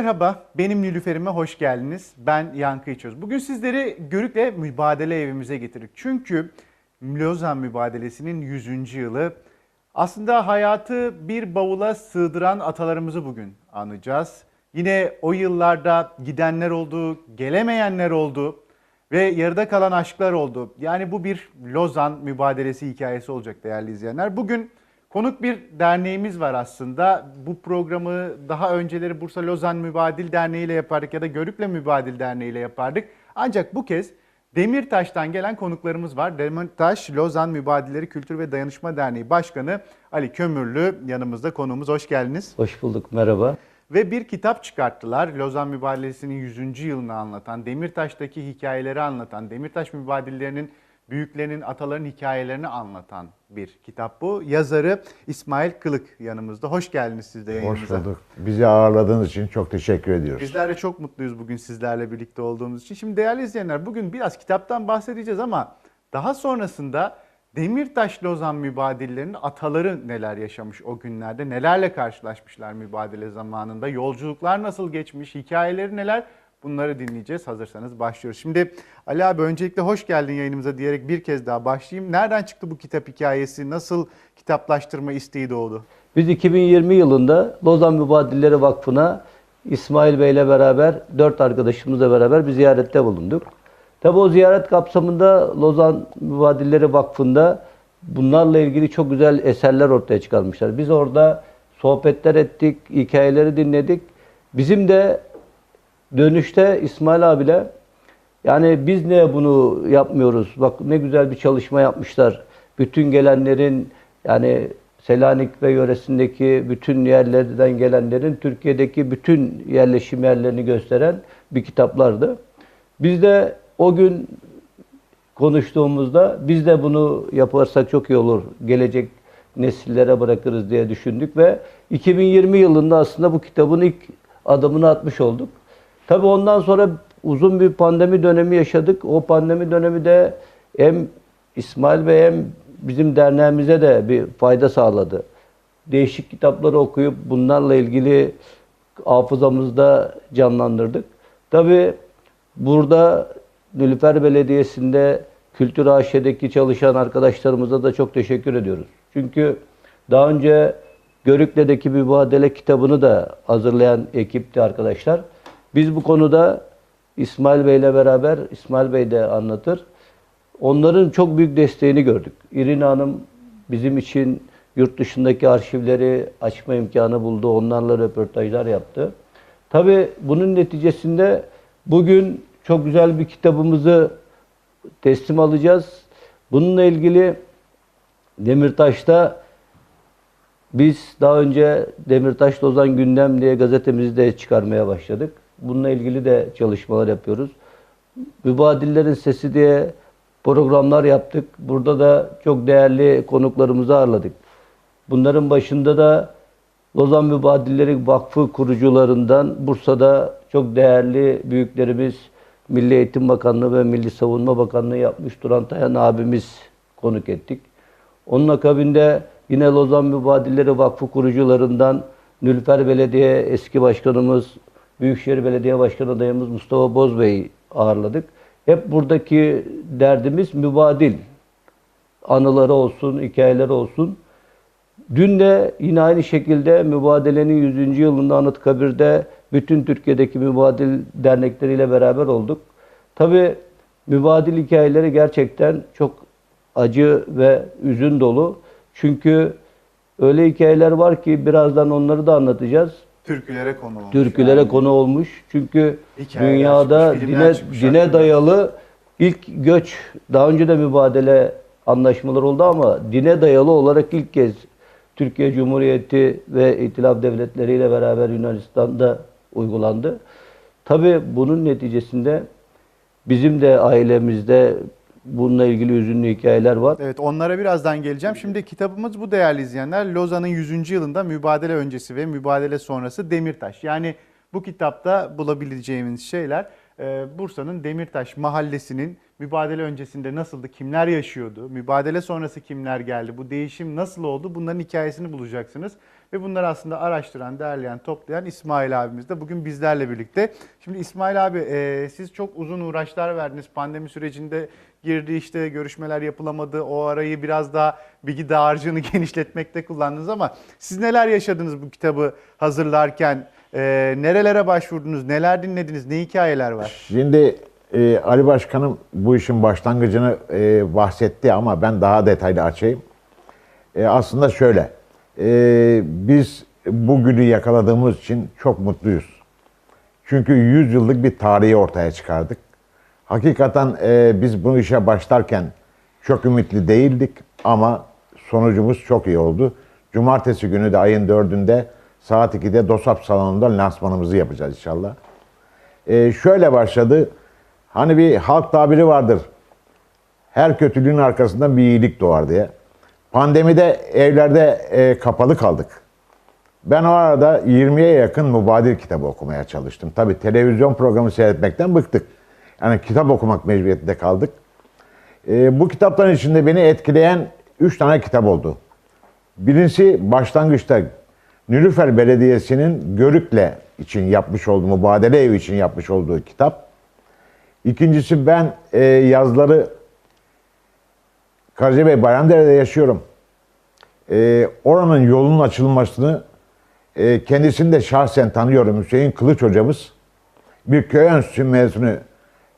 Merhaba, benim Nilüfer'ime hoş geldiniz. Ben Yankı İçöz. Bugün sizleri Görük'le mübadele evimize getirdik. Çünkü Lozan Mübadelesi'nin 100. yılı. Aslında hayatı bir bavula sığdıran atalarımızı bugün anacağız. Yine o yıllarda gidenler oldu, gelemeyenler oldu ve yarıda kalan aşklar oldu. Yani bu bir Lozan mübadelesi hikayesi olacak değerli izleyenler. Bugün konuk bir derneğimiz var aslında. Bu programı daha önceleri Bursa Lozan Mübadil Derneği ile yapardık ya da Görük'le Mübadil Derneği ile yapardık. Ancak bu kez Demirtaş'tan gelen konuklarımız var. Demirtaş Lozan Mübadilleri Kültür ve Dayanışma Derneği Başkanı Ali Kömürlü yanımızda konuğumuz. Hoş geldiniz. Hoş bulduk, merhaba. Ve bir kitap çıkarttılar. Lozan Mübadelesi'nin 100. yılını anlatan, Demirtaş'taki hikayeleri anlatan, Demirtaş mübadillerinin büyüklerinin, ataların hikayelerini anlatan bir kitap bu. Yazarı İsmail Kılık yanımızda. Hoş geldiniz siz de Hoş yayınımıza. bulduk. Bizi ağırladığınız için çok teşekkür ediyoruz. Bizler de çok mutluyuz bugün sizlerle birlikte olduğumuz için. Şimdi değerli izleyenler bugün biraz kitaptan bahsedeceğiz ama daha sonrasında Demirtaş Lozan mübadillerinin ataları neler yaşamış o günlerde, nelerle karşılaşmışlar mübadele zamanında, yolculuklar nasıl geçmiş, hikayeleri neler bunları dinleyeceğiz. Hazırsanız başlıyoruz. Şimdi Ali abi öncelikle hoş geldin yayınımıza diyerek bir kez daha başlayayım. Nereden çıktı bu kitap hikayesi, nasıl kitaplaştırma isteği doğdu? Biz 2020 yılında Lozan Mübadilleri Vakfı'na İsmail Bey ile beraber, dört arkadaşımızla beraber bir ziyarette bulunduk. Tabi o ziyaret kapsamında Lozan Mübadilleri Vakfı'nda bunlarla ilgili çok güzel eserler ortaya çıkarmışlar. Biz orada sohbetler ettik, hikayeleri dinledik. Bizim de dönüşte İsmail abiyle yani biz niye bunu yapmıyoruz? Bak ne güzel bir çalışma yapmışlar. Bütün gelenlerin yani Selanik ve yöresindeki bütün yerlerden gelenlerin Türkiye'deki bütün yerleşim yerlerini gösteren bir kitaplardı. Biz de o gün konuştuğumuzda biz de bunu yaparsak çok iyi olur. Gelecek nesillere bırakırız diye düşündük ve 2020 yılında aslında bu kitabın ilk adımını atmış olduk. Tabii ondan sonra uzun bir pandemi dönemi yaşadık. O pandemi dönemi de hem İsmail Bey hem bizim derneğimize de bir fayda sağladı. Değişik kitapları okuyup bunlarla ilgili hafızamızda canlandırdık. Tabii burada Nilüfer Belediyesi'nde Kültür AŞ'deki çalışan arkadaşlarımıza da çok teşekkür ediyoruz. Çünkü daha önce Görükle'deki mübadele kitabını da hazırlayan ekipti arkadaşlar. Biz bu konuda İsmail Bey ile beraber, İsmail Bey de anlatır. Onların çok büyük desteğini gördük. İrina Hanım bizim için yurt dışındaki arşivleri açma imkanı buldu. Onlarla röportajlar yaptı. Tabii bunun neticesinde bugün çok güzel bir kitabımızı teslim alacağız. Bununla ilgili Demirtaş'ta biz daha önce Demirtaş Lozan Gündem diye gazetemizi de çıkarmaya başladık. Bununla ilgili de çalışmalar yapıyoruz. Mübadillerin Sesi diye programlar yaptık. Burada da çok değerli konuklarımızı ağırladık. Bunların başında da Lozan Mübadilleri Vakfı kurucularından Bursa'da çok değerli büyüklerimiz Milli Eğitim Bakanlığı ve Milli Savunma Bakanlığı yapmış Duran Tayan abimiz konuk ettik. Onun akabinde yine Lozan Mübadilleri Vakfı kurucularından Nülfer Belediye eski başkanımız, Büyükşehir Belediye Başkanı adayımız Mustafa Bozbey'i ağırladık. Hep buradaki derdimiz mübadil. Anıları olsun, hikayeleri olsun. Dün de yine aynı şekilde mübadelenin 100. yılında Anıtkabir'de bütün Türkiye'deki mübadil dernekleriyle beraber olduk. Tabi mübadil hikayeleri gerçekten çok acı ve üzün dolu. Çünkü öyle hikayeler var ki birazdan onları da anlatacağız. Türkülere konu olmuş. Türkülere yani. konu olmuş. Çünkü Hikayeler dünyada çıkmış, dine, çıkmış dine dayalı ilk göç, daha önce de mübadele anlaşmaları oldu ama dine dayalı olarak ilk kez Türkiye Cumhuriyeti ve İtilaf Devletleri ile beraber Yunanistan'da uygulandı. Tabi bunun neticesinde bizim de ailemizde bununla ilgili üzünlü hikayeler var. Evet onlara birazdan geleceğim. Şimdi kitabımız bu değerli izleyenler. Lozan'ın 100. yılında mübadele öncesi ve mübadele sonrası Demirtaş. Yani bu kitapta bulabileceğimiz şeyler. e, Bursa'nın Demirtaş mahallesinin mübadele öncesinde nasıldı, kimler yaşıyordu, mübadele sonrası kimler geldi, bu değişim nasıl oldu bunların hikayesini bulacaksınız. Ve bunları aslında araştıran, derleyen, toplayan İsmail abimiz de bugün bizlerle birlikte. Şimdi İsmail abi e, siz çok uzun uğraşlar verdiniz. Pandemi sürecinde girdi işte görüşmeler yapılamadı. O arayı biraz daha bilgi dağarcığını genişletmekte kullandınız ama siz neler yaşadınız bu kitabı hazırlarken? E, nerelere başvurdunuz? Neler dinlediniz? Ne hikayeler var? Şimdi e, Ali Başkanım bu işin başlangıcını e, bahsetti ama ben daha detaylı açayım. E, aslında şöyle, e, biz bugünü yakaladığımız için çok mutluyuz. Çünkü 100 yıllık bir tarihi ortaya çıkardık. Hakikaten e, biz bu işe başlarken çok ümitli değildik ama sonucumuz çok iyi oldu. Cumartesi günü de ayın 4'ünde saat 2'de DOSAP salonunda lansmanımızı yapacağız inşallah. E, şöyle başladı. Hani bir halk tabiri vardır. Her kötülüğün arkasından bir iyilik doğar diye. Pandemide evlerde e, kapalı kaldık. Ben o arada 20'ye yakın mübadil kitabı okumaya çalıştım. Tabii televizyon programı seyretmekten bıktık. Yani kitap okumak mecburiyetinde kaldık. E, bu kitapların içinde beni etkileyen 3 tane kitap oldu. Birincisi başlangıçta Nilüfer Belediyesi'nin Görükle için yapmış olduğu, mübadele evi için yapmış olduğu kitap. İkincisi ben e, yazları Karacabey Bayramdere'de yaşıyorum. E, oranın yolunun açılmasını e, kendisini de şahsen tanıyorum. Hüseyin Kılıç hocamız bir köy enstitüsü mezunu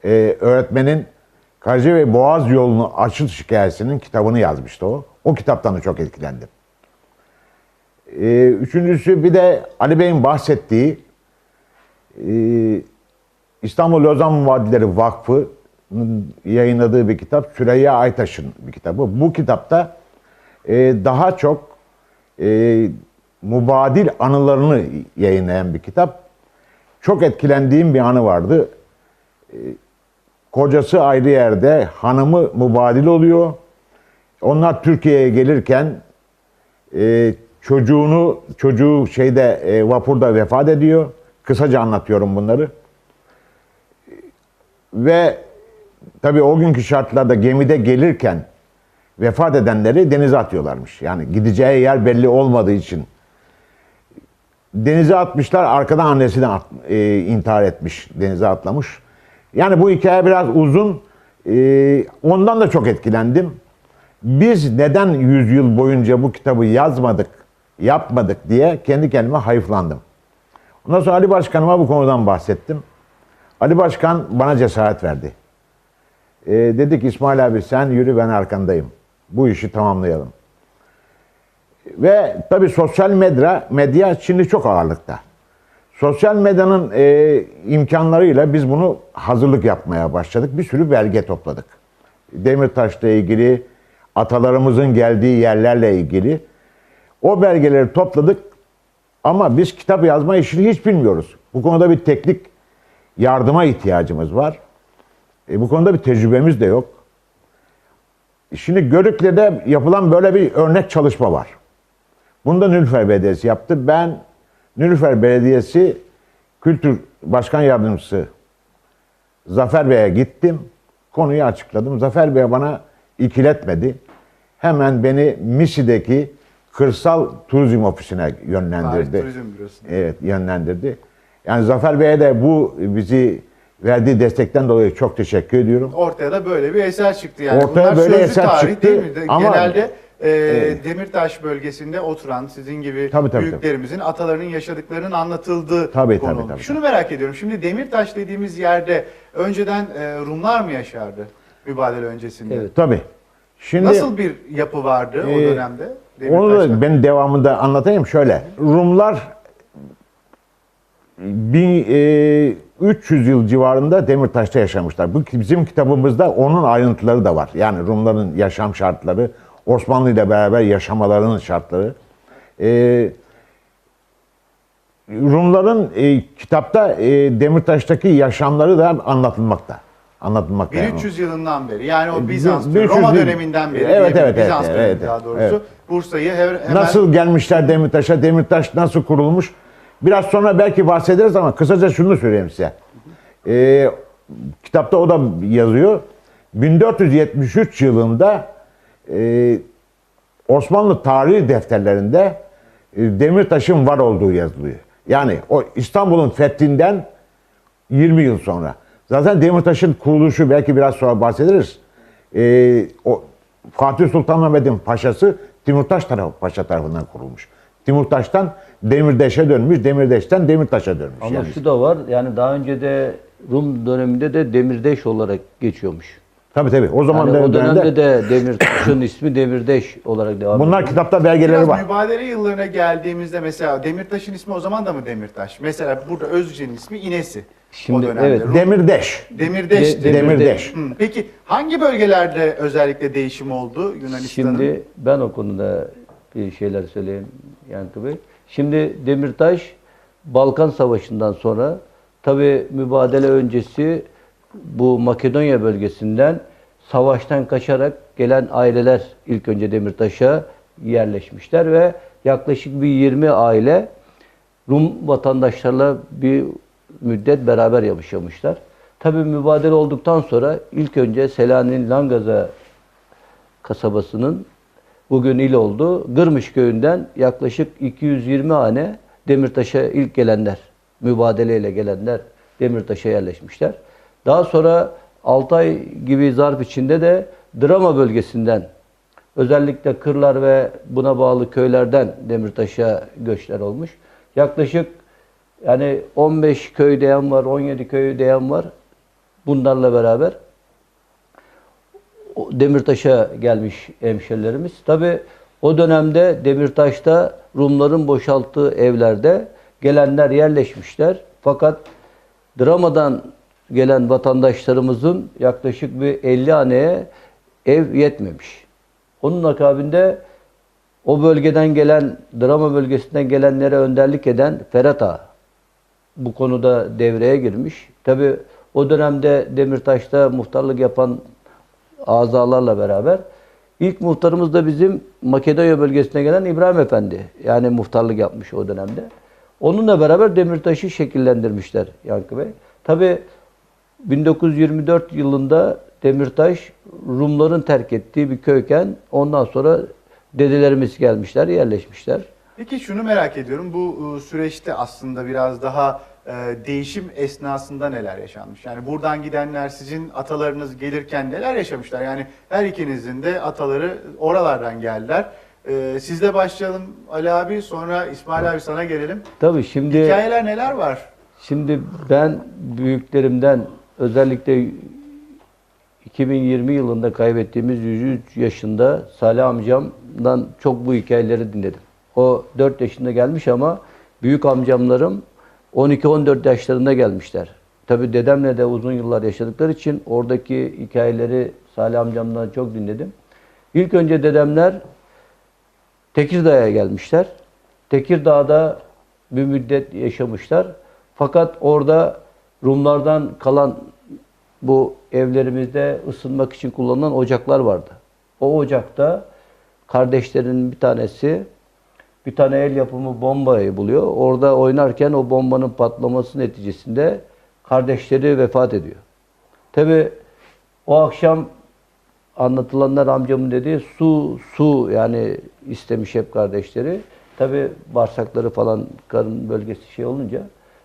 e, öğretmenin Karacabey Boğaz yolunu açılış hikayesinin kitabını yazmıştı o. O kitaptan da çok etkilendim. E, üçüncüsü bir de Ali Bey'in bahsettiği e, İstanbul Lozan Mübadilleri Vakfı'nın yayınladığı bir kitap. Süreyya Aytaş'ın bir kitabı. Bu kitapta e, daha çok e, mubadil anılarını yayınlayan bir kitap. Çok etkilendiğim bir anı vardı. E, kocası ayrı yerde, hanımı mubadil oluyor. Onlar Türkiye'ye gelirken e, çocuğunu, çocuğu şeyde e, vapurda vefat ediyor. Kısaca anlatıyorum bunları. Ve tabii o günkü şartlarda gemide gelirken vefat edenleri denize atıyorlarmış. Yani gideceği yer belli olmadığı için. Denize atmışlar, arkadan annesi de at- e, intihar etmiş, denize atlamış. Yani bu hikaye biraz uzun. E, ondan da çok etkilendim. Biz neden 100 yıl boyunca bu kitabı yazmadık, yapmadık diye kendi kendime hayıflandım. Ondan sonra Ali Başkanıma bu konudan bahsettim. Ali Başkan bana cesaret verdi. Ee, dedi ki İsmail abi sen yürü ben arkandayım. Bu işi tamamlayalım. Ve tabii sosyal medya, medya şimdi çok ağırlıkta. Sosyal medyanın e, imkanlarıyla biz bunu hazırlık yapmaya başladık. Bir sürü belge topladık. Demirtaş'la ilgili, atalarımızın geldiği yerlerle ilgili. O belgeleri topladık ama biz kitap yazma işini hiç bilmiyoruz. Bu konuda bir teknik yardıma ihtiyacımız var. E, bu konuda bir tecrübemiz de yok. Şimdi Görükle'de yapılan böyle bir örnek çalışma var. Bunu da Nülfer Belediyesi yaptı. Ben Nülfer Belediyesi Kültür Başkan Yardımcısı Zafer Bey'e gittim. Konuyu açıkladım. Zafer Bey bana ikiletmedi. Hemen beni Misi'deki Kırsal Turizm Ofisi'ne yönlendirdi. Tarih Turizm Bürosu'nda. Evet yönlendirdi. Yani Zafer Bey'e de bu bizi verdiği destekten dolayı çok teşekkür ediyorum. Ortaya da böyle bir eser çıktı yani. Ortaya Bunlar böyle eser tarih çıktı değil mi? Ama- Genelde e, Demirtaş bölgesinde oturan sizin gibi Tabii, tabii, büyüklerimizin, atalarının yaşadıklarının anlatıldığı Tabii, konu. tabii, tabii, Şunu merak ediyorum. Şimdi Demirtaş dediğimiz yerde önceden e, Rumlar mı yaşardı mübadele öncesinde? Evet. Tabii. Şimdi Nasıl bir yapı vardı o Ee, dönemde? onu Demirtaş'ta? da ben devamında anlatayım şöyle. Rumlar bin, e, 300 yıl civarında Demirtaş'ta yaşamışlar. Bu bizim kitabımızda onun ayrıntıları da var. Yani Rumların yaşam şartları, Osmanlı ile beraber yaşamalarının şartları. E, Rumların e, kitapta e, Demirtaş'taki yaşamları da anlatılmakta. Anlatılmakta. yani. 1300 yılından beri yani o E, Bizans, 1300 Roma döneminden beri Evet, evet, Bizans evet, dönemi evet, daha doğrusu. evet. Bursa'yı he- hemen Nasıl gelmişler Demirtaş'a? Demirtaş nasıl kurulmuş? Biraz sonra belki bahsederiz ama kısaca şunu söyleyeyim size. Ee, kitapta o da yazıyor. 1473 yılında e, Osmanlı tarihi defterlerinde e, Demirtaş'ın var olduğu yazılıyor. Yani o İstanbul'un fethinden 20 yıl sonra. Zaten Demirtaş'ın kuruluşu belki biraz sonra bahsederiz. E, o Fatih Sultan Mehmet'in paşası Timurtaş tarafı paşa tarafından kurulmuş. Timurtaş'tan Demirdeş'e dönmüş, Demirdeş'ten Demirtaş'a dönmüş. Ama yani. şu da var. Yani daha önce de Rum döneminde de Demirdeş olarak geçiyormuş. Tabii tabii. O zaman Yani o dönemde, de Demirtaş'ın ismi Demirdeş olarak devam ediyor. bunlar kitapta belgeleri Biraz var. mübadele yıllarına geldiğimizde mesela Demirtaş'ın ismi o zaman da mı Demirtaş? Mesela burada Özce'nin ismi İnesi. Şimdi, o dönemde. evet, Rum- Demirdeş. Demirdeş. De- Demirdeş. Hı, Peki hangi bölgelerde özellikle değişim oldu Yunanistan'ın? Şimdi ben o konuda bir şeyler söyleyeyim Yankı Bey. Şimdi Demirtaş Balkan Savaşı'ndan sonra tabi mübadele öncesi bu Makedonya bölgesinden savaştan kaçarak gelen aileler ilk önce Demirtaş'a yerleşmişler ve yaklaşık bir 20 aile Rum vatandaşlarla bir müddet beraber yaşamışlar. Tabi mübadele olduktan sonra ilk önce Selanik'in Langaza kasabasının bugün il oldu. Gırmış köyünden yaklaşık 220 hane Demirtaş'a ilk gelenler, mübadeleyle gelenler Demirtaş'a yerleşmişler. Daha sonra 6 ay gibi zarf içinde de Drama bölgesinden özellikle kırlar ve buna bağlı köylerden Demirtaş'a göçler olmuş. Yaklaşık yani 15 köy diyen var, 17 köy diyen var. Bunlarla beraber Demirtaş'a gelmiş hemşerilerimiz. Tabi o dönemde Demirtaş'ta Rumların boşalttığı evlerde gelenler yerleşmişler. Fakat Drama'dan gelen vatandaşlarımızın yaklaşık bir 50 haneye ev yetmemiş. Onun akabinde o bölgeden gelen, Drama bölgesinden gelenlere önderlik eden Ferhat bu konuda devreye girmiş. Tabi o dönemde Demirtaş'ta muhtarlık yapan azalarla beraber ilk muhtarımız da bizim Makedonya bölgesine gelen İbrahim Efendi. Yani muhtarlık yapmış o dönemde. Onunla beraber Demirtaş'ı şekillendirmişler Yankı Bey. Tabi 1924 yılında Demirtaş Rumların terk ettiği bir köyken ondan sonra dedelerimiz gelmişler, yerleşmişler. Peki şunu merak ediyorum. Bu e, süreçte aslında biraz daha e, değişim esnasında neler yaşanmış? Yani buradan gidenler sizin atalarınız gelirken neler yaşamışlar? Yani her ikinizin de ataları oralardan geldiler. E, sizle başlayalım Ali abi sonra İsmail abi sana gelelim. Tabii şimdi Hikayeler neler var? Şimdi ben büyüklerimden özellikle 2020 yılında kaybettiğimiz 103 yaşında Salih amcamdan çok bu hikayeleri dinledim. O 4 yaşında gelmiş ama büyük amcamlarım 12-14 yaşlarında gelmişler. Tabi dedemle de uzun yıllar yaşadıkları için oradaki hikayeleri Salih amcamdan çok dinledim. İlk önce dedemler Tekirdağ'a gelmişler. Tekirdağ'da bir müddet yaşamışlar. Fakat orada Rumlardan kalan bu evlerimizde ısınmak için kullanılan ocaklar vardı. O ocakta kardeşlerinin bir tanesi bir tane el yapımı bombayı buluyor. Orada oynarken o bombanın patlaması neticesinde kardeşleri vefat ediyor. Tabi o akşam anlatılanlar amcamın dediği su su yani istemiş hep kardeşleri. Tabi bağırsakları falan karın bölgesi şey olunca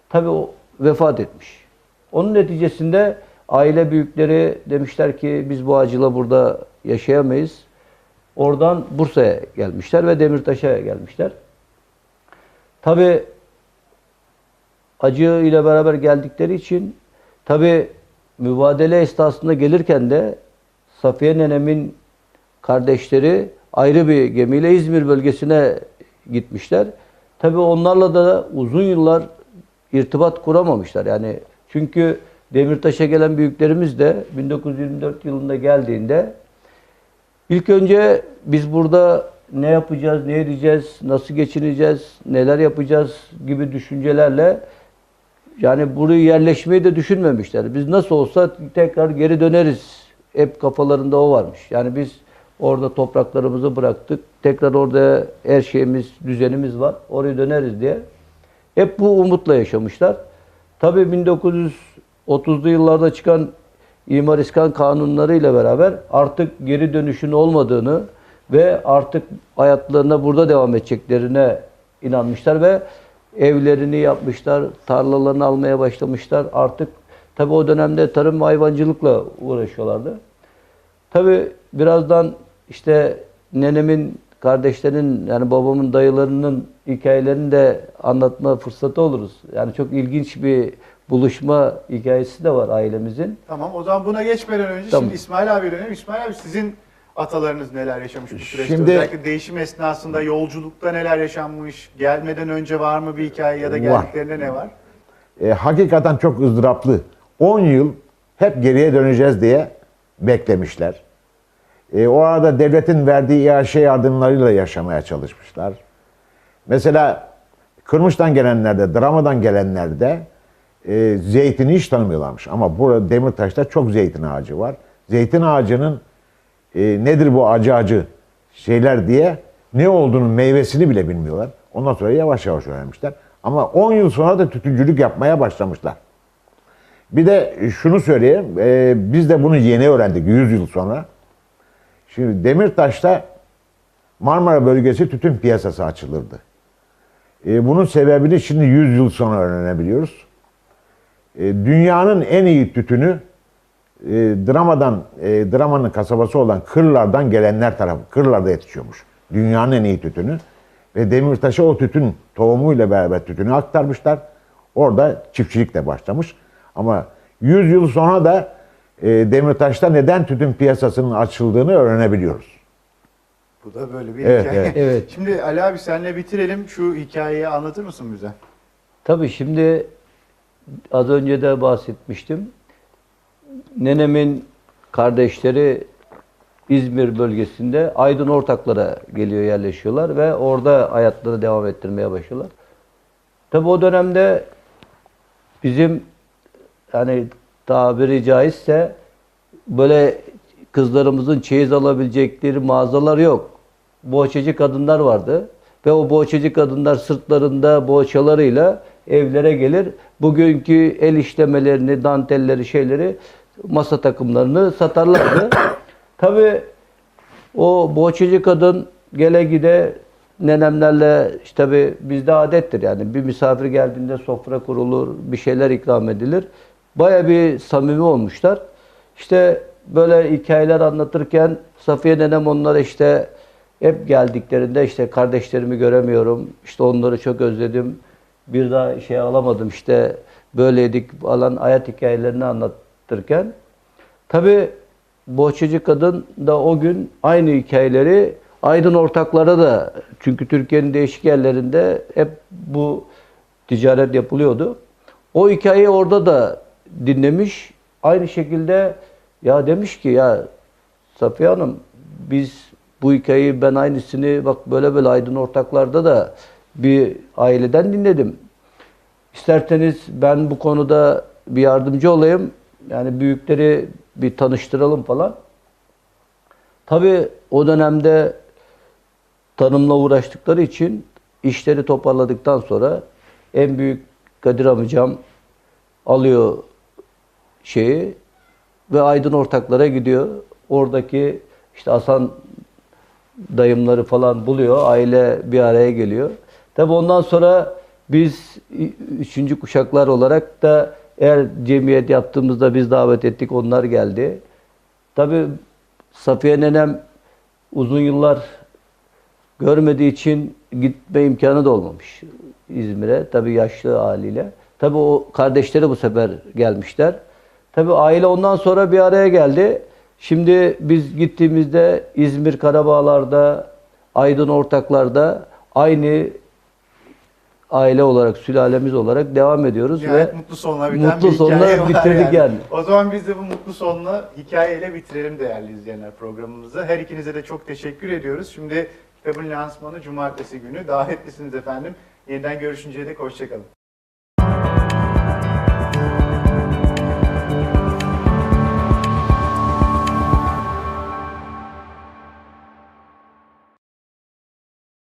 tabi o vefat etmiş. Onun neticesinde aile büyükleri demişler ki biz bu acıyla burada yaşayamayız. Oradan Bursa'ya gelmişler ve Demirtaş'a gelmişler. Tabi acı ile beraber geldikleri için tabi mübadele esnasında gelirken de Safiye nenemin kardeşleri ayrı bir gemiyle İzmir bölgesine gitmişler. Tabi onlarla da uzun yıllar irtibat kuramamışlar. Yani çünkü Demirtaş'a gelen büyüklerimiz de 1924 yılında geldiğinde ilk önce biz burada ne yapacağız, ne edeceğiz, nasıl geçineceğiz, neler yapacağız gibi düşüncelerle yani buraya yerleşmeyi de düşünmemişler. Biz nasıl olsa tekrar geri döneriz. Hep kafalarında o varmış. Yani biz orada topraklarımızı bıraktık. Tekrar orada her şeyimiz, düzenimiz var. Oraya döneriz diye. Hep bu umutla yaşamışlar. Tabii 30'lu yıllarda çıkan imar iskan kanunları ile beraber artık geri dönüşün olmadığını ve artık hayatlarına burada devam edeceklerine inanmışlar ve evlerini yapmışlar, tarlalarını almaya başlamışlar. Artık tabi o dönemde tarım ve hayvancılıkla uğraşıyorlardı. Tabi birazdan işte nenemin, kardeşlerin yani babamın dayılarının hikayelerini de anlatma fırsatı oluruz. Yani çok ilginç bir buluşma hikayesi de var ailemizin. Tamam o zaman buna geçmeden önce Tamam. şimdi İsmail abi dönelim. İsmail abi sizin atalarınız neler yaşamış bu süreçte? Şimdi- Özellikle değişim esnasında yolculukta neler yaşanmış? Gelmeden önce var mı bir hikaye ya da Var. geldiklerinde ne var? E, hakikaten çok ızdıraplı. 10 yıl hep geriye döneceğiz diye beklemişler. E, o arada devletin verdiği İAŞ yardımlarıyla yaşamaya çalışmışlar. Mesela Kırmış'tan gelenlerde, Drama'dan gelenlerde e, zeytini hiç tanımıyorlarmış. Ama burada Demirtaş'ta çok zeytin ağacı var. Zeytin ağacının e, nedir bu acı acı şeyler diye ne olduğunun meyvesini bile bilmiyorlar. Ondan sonra yavaş yavaş öğrenmişler. Ama 10 yıl sonra da tütüncülük yapmaya başlamışlar. Bir de şunu söyleyeyim, e, biz de bunu yeni öğrendik 100 yıl sonra. Şimdi Demirtaş'ta Marmara bölgesi tütün piyasası açılırdı. E, bunun sebebini şimdi 100 yıl sonra öğrenebiliyoruz. E, dünyanın en iyi tütünü e, Drama'dan, e, Drama'nın kasabası olan Kırlar'dan gelenler tarafı. Kırlar'da yetişiyormuş. Dünyanın en iyi tütünü. Ve Demirtaş'a o tütün tohumuyla beraber tütünü aktarmışlar. Orada çiftçilik de başlamış. Ama 100 yıl sonra da e, Demirtaş'ta neden tütün piyasasının açıldığını öğrenebiliyoruz. Bu da böyle bir Evet, hikaye. evet. Evet. Şimdi Ali abi senle bitirelim. Şu hikayeyi anlatır mısın bize? Tabii şimdi az önce de bahsetmiştim. Nenemin kardeşleri İzmir bölgesinde Aydın Ortaklara geliyor yerleşiyorlar ve orada hayatlarını devam ettirmeye başlıyorlar. Tabii o dönemde bizim yani tabiri caizse böyle kızlarımızın çeyiz alabilecekleri mağazalar yok. Bohçacı kadınlar vardı. Ve o bohçacı kadınlar sırtlarında bohçalarıyla evlere gelir. Bugünkü el işlemelerini, dantelleri, şeyleri, masa takımlarını satarlardı. Tabii o bohçacı kadın gele gide nenemlerle işte tabii bizde adettir yani bir misafir geldiğinde sofra kurulur, bir şeyler ikram edilir. Baya bir samimi olmuşlar. İşte böyle hikayeler anlatırken Safiye nenem onlara işte hep geldiklerinde işte kardeşlerimi göremiyorum, işte onları çok özledim, bir daha şey alamadım işte böyleydik falan hayat hikayelerini anlatırken Tabi bohçacı kadın da o gün aynı hikayeleri Aydın ortaklara da çünkü Türkiye'nin değişik yerlerinde hep bu ticaret yapılıyordu. O hikayeyi orada da dinlemiş. Aynı şekilde ya demiş ki ya Safiye Hanım biz bu hikayeyi ben aynısını bak böyle böyle Aydın ortaklarda da bir aileden dinledim. İsterseniz ben bu konuda bir yardımcı olayım. Yani büyükleri bir tanıştıralım falan. Tabii o dönemde tanımla uğraştıkları için işleri toparladıktan sonra en büyük Kadir amcam alıyor şeyi ve Aydın ortaklara gidiyor. Oradaki işte Hasan dayımları falan buluyor. Aile bir araya geliyor. Tabi ondan sonra biz üçüncü kuşaklar olarak da eğer cemiyet yaptığımızda biz davet ettik. Onlar geldi. Tabi Safiye nenem uzun yıllar görmediği için gitme imkanı da olmamış İzmir'e. Tabi yaşlı haliyle. Tabi o kardeşleri bu sefer gelmişler. Tabi aile ondan sonra bir araya geldi. Şimdi biz gittiğimizde İzmir Karabağlar'da, Aydın Ortaklar'da aynı aile olarak, sülalemiz olarak devam ediyoruz Nihayet ve mutlu sonla biten mutlu bir sonla hikaye bitirdik yani. O zaman biz de bu mutlu sonla hikayeyle bitirelim değerli izleyenler programımızı. Her ikinize de çok teşekkür ediyoruz. Şimdi kitabın lansmanı cumartesi günü. Davetlisiniz efendim. Yeniden görüşünceye dek hoşçakalın.